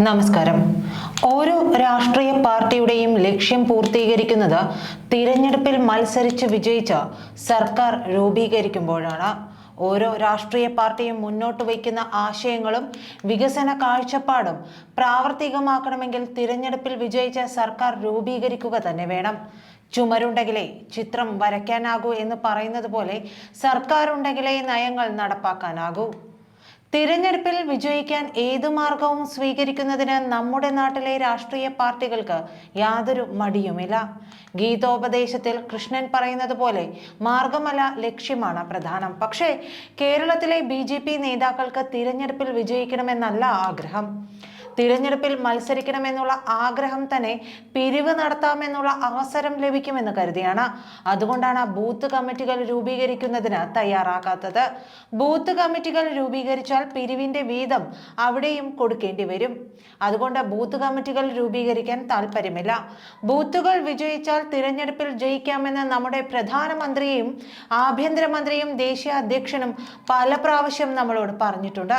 നമസ്കാരം. ഓരോ രാഷ്ട്രീയ പാർട്ടിയുടെയും ലക്ഷ്യം പൂർത്തീകരിക്കുന്നത് തിരഞ്ഞെടുപ്പിൽ മത്സരിച്ച് വിജയിച്ച സർക്കാർ രൂപീകരിക്കുമ്പോഴാണ്. ഓരോ രാഷ്ട്രീയ പാർട്ടിയും മുന്നോട്ട് വയ്ക്കുന്ന ആശയങ്ങളും വികസന കാഴ്ചപ്പാടും പ്രാവർത്തികമാക്കണമെങ്കിൽ തിരഞ്ഞെടുപ്പിൽ വിജയിച്ച സർക്കാർ രൂപീകരിക്കുക തന്നെ വേണം. ചുമരുണ്ടെങ്കിലേ ചിത്രം വരയ്ക്കാനാകൂ എന്ന് പറയുന്നത് പോലെ സർക്കാരുണ്ടെങ്കിലേ നയങ്ങൾ നടപ്പാക്കാനാകൂ. തിരഞ്ഞെടുപ്പിൽ വിജയിക്കാൻ ഏതു മാർഗവും സ്വീകരിക്കുന്നതിന് നമ്മുടെ നാട്ടിലെ രാഷ്ട്രീയ പാർട്ടികൾക്ക് യാതൊരു മടിയുമില്ല. ഗീതോപദേശത്തിൽ കൃഷ്ണൻ പറയുന്നത് പോലെ മാർഗമല ലക്ഷ്യമാണ് പ്രധാനം. പക്ഷേ കേരളത്തിലെ ബി നേതാക്കൾക്ക് തിരഞ്ഞെടുപ്പിൽ വിജയിക്കണമെന്നല്ല ആഗ്രഹം. തിരഞ്ഞെടുപ്പിൽ മത്സരിക്കണമെന്നുള്ള ആഗ്രഹം തന്നെ പിരിവ് നടത്താമെന്നുള്ള അവസരം ലഭിക്കുമെന്ന് കരുതിയാണ്. അതുകൊണ്ടാണ് ബൂത്ത് കമ്മിറ്റികൾ രൂപീകരിക്കുന്നതിന് തയ്യാറാകാത്തത്. ബൂത്ത് കമ്മിറ്റികൾ രൂപീകരിച്ചാൽ പിരിവിന്റെ വീതം അവിടെയും കൊടുക്കേണ്ടി വരും. അതുകൊണ്ട് ബൂത്ത് കമ്മിറ്റികൾ രൂപീകരിക്കാൻ താല്പര്യമില്ല. ബൂത്തുകൾ വിജയിച്ചാൽ തിരഞ്ഞെടുപ്പിൽ ജയിക്കാമെന്ന് നമ്മുടെ പ്രധാനമന്ത്രിയും ആഭ്യന്തരമന്ത്രിയും ദേശീയ അധ്യക്ഷനും പല പ്രാവശ്യം നമ്മളോട് പറഞ്ഞിട്ടുണ്ട്.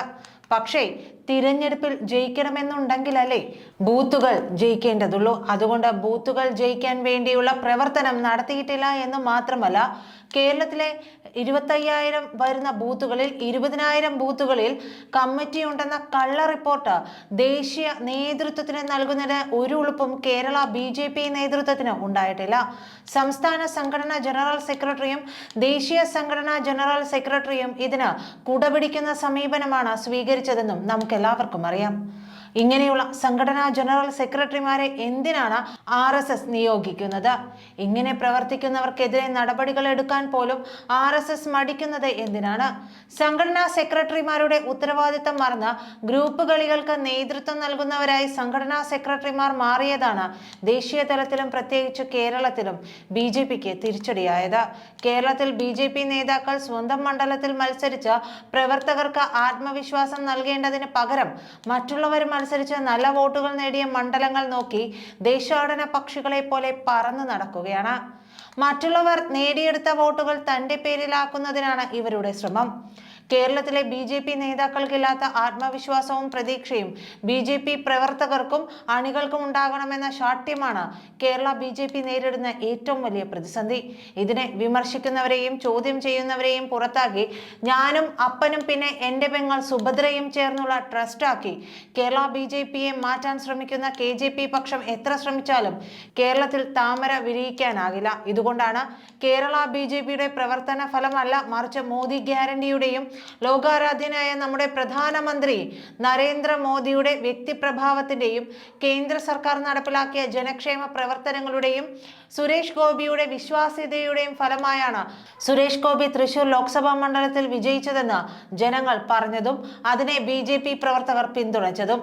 പക്ഷേ തിരഞ്ഞെടുപ്പിൽ ജയിക്കണമെന്നുണ്ടെങ്കിലല്ലേ ബൂത്തുകൾ ജയിക്കേണ്ടതുള്ളൂ. അതുകൊണ്ട് ബൂത്തുകൾ ജയിക്കാൻ വേണ്ടിയുള്ള പ്രവർത്തനം നടത്തിയിട്ടില്ല എന്ന് മാത്രമല്ല കേരളത്തിലെ ഇരുപത്തയ്യായിരം വരുന്ന ബൂത്തുകളിൽ ഇരുപതിനായിരം ബൂത്തുകളിൽ കമ്മിറ്റി ഉണ്ടെന്ന കള്ള റിപ്പോർട്ട് ദേശീയ നേതൃത്വത്തിന് നൽകുന്നതിന് ഒരു ഉളുപ്പും കേരള ബി ജെ പി നേതൃത്വത്തിന് ഉണ്ടായിട്ടില്ല. സംസ്ഥാന സംഘടനാ ജനറൽ സെക്രട്ടറിയും ദേശീയ സംഘടനാ ജനറൽ സെക്രട്ടറിയും ഇതിന് കുടപിടിക്കുന്ന സമീപനമാണ് സ്വീകരിച്ചതെന്നും നമുക്ക് എല്ലാവർക്കും അറിയാം. ഇങ്ങനെയുള്ള സംഘടനാ ജനറൽ സെക്രട്ടറിമാരെ എന്തിനാണ് ആർ എസ് എസ് നിയോഗിക്കുന്നത്? ഇങ്ങനെ പ്രവർത്തിക്കുന്നവർക്കെതിരെ നടപടികൾ എടുക്കാൻ പോലും ആർ എസ് എസ് മടിക്കുന്നത് എന്തിനാണ്? സംഘടനാ സെക്രട്ടറിമാരുടെ ഉത്തരവാദിത്തം മറന്ന് ഗ്രൂപ്പ് കളികൾക്ക് നേതൃത്വം നൽകുന്നവരായി സംഘടനാ സെക്രട്ടറിമാർ മാറിയതാണ് ദേശീയ തലത്തിലും പ്രത്യേകിച്ച് കേരളത്തിലും ബി ജെ പിക്ക് തിരിച്ചടിയായത്. കേരളത്തിൽ ബി ജെ പി നേതാക്കൾ സ്വന്തം മണ്ഡലത്തിൽ മത്സരിച്ച് പ്രവർത്തകർക്ക് ആത്മവിശ്വാസം നൽകേണ്ടതിന് പകരം മറ്റുള്ളവർ മത്സരിച്ച് നല്ല വോട്ടുകൾ നേടിയ മണ്ഡലങ്ങൾ നോക്കി ദേശാടന പക്ഷികളെ പോലെ പറന്നു നടക്കുകയാണ്. മറ്റുള്ളവർ നേടിയെടുത്ത വോട്ടുകൾ തന്റെ പേരിലാക്കുന്നതിനാണ് ഇവരുടെ ശ്രമം. കേരളത്തിലെ ബി ജെ പി നേതാക്കൾക്കില്ലാത്ത ആത്മവിശ്വാസവും പ്രതീക്ഷയും ബി ജെ പി പ്രവർത്തകർക്കും അണികൾക്കും ഉണ്ടാകണമെന്ന ശാഠ്യമാണ് കേരള ബി ജെ പി നേരിടുന്ന ഏറ്റവും വലിയ പ്രതിസന്ധി. ഇതിനെ വിമർശിക്കുന്നവരെയും ചോദ്യം ചെയ്യുന്നവരെയും പുറത്താക്കി ഞാനും അപ്പനും പിന്നെ എന്റെ പെങ്ങൾ സുഭദ്രയും ചേർന്നുള്ള ട്രസ്റ്റാക്കി കേരള ബി ജെ പിയെ മാറ്റാൻ ശ്രമിക്കുന്ന കെ ജെ പി പക്ഷം എത്ര ശ്രമിച്ചാലും കേരളത്തിൽ താമര വിരിയിക്കാനാകില്ല. ഇതുകൊണ്ടാണ് കേരള ബി ജെ പിയുടെ പ്രവർത്തന ഫലമല്ല മറിച്ച് മോദി ഗ്യാരണ്ടിയുടെയും ലോകാരാധ്യനായ നമ്മുടെ പ്രധാനമന്ത്രി നരേന്ദ്രമോദിയുടെ വ്യക്തിപ്രഭാവത്തിന്റെയും കേന്ദ്ര സർക്കാർ നടപ്പിലാക്കിയ ജനക്ഷേമ പ്രവർത്തനങ്ങളുടെയും സുരേഷ് ഗോപിയുടെ വിശ്വാസ്യതയുടെയും ഫലമായാണ് സുരേഷ് ഗോപി തൃശൂർ ലോക്സഭാ മണ്ഡലത്തിൽ വിജയിച്ചതെന്ന് ജനങ്ങൾ പറഞ്ഞതും അതിനെ ബി ജെ പി പ്രവർത്തകർ പിന്തുണച്ചതും.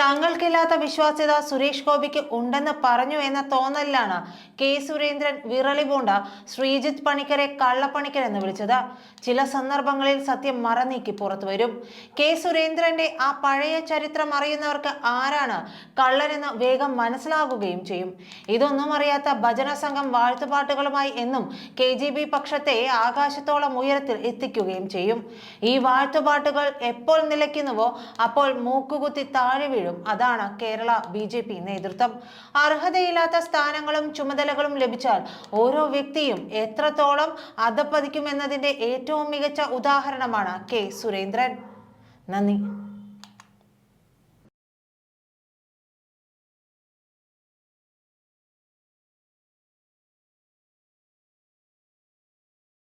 തങ്ങൾക്കില്ലാത്ത വിശ്വാസ്യത സുരേഷ് ഗോപിക്ക് ഉണ്ടെന്ന് പറഞ്ഞു എന്ന തോന്നലിലാണ് കെ സുരേന്ദ്രൻ വിറളി പൂണ്ട ശ്രീജിത്ത് പണിക്കരെ കള്ളപ്പണിക്കരെന്ന് വിളിച്ചത്. ചില സന്ദർഭങ്ങളിൽ സത്യം മറനീക്കി പുറത്തു വരും. കെ സുരേന്ദ്രന്റെ ആ പഴയ ചരിത്രം അറിയുന്നവർക്ക് ആരാണ് കള്ളനെന്ന് വേഗം മനസ്സിലാകുകയും ചെയ്യും. ഇതൊന്നും അറിയാത്ത ഭജന സംഘം വാഴ്ത്തുപാട്ടുകളുമായി എന്നും കെ ജി ബി പക്ഷത്തെ ആകാശത്തോളം ഉയരത്തിൽ എത്തിക്കുകയും ചെയ്യും. ഈ വാഴ്ത്തുപാട്ടുകൾ എപ്പോൾ നിലയ്ക്കുന്നുവോ അപ്പോൾ മൂക്കുകുത്തി താഴെ വീഴും. അതാണ് കേരള ബി ജെ പി നേതൃത്വം. അർഹതയില്ലാത്ത സ്ഥാനങ്ങളും ചുമതലകളും ലഭിച്ചാൽ ഓരോ വ്യക്തിയും എത്രത്തോളം അധപ്പതിക്കുമെന്നതിന്റെ ഏറ്റവും മികച്ച ഉദാഹരണമാണ് കെ സുരേന്ദ്രൻ. നന്ദി.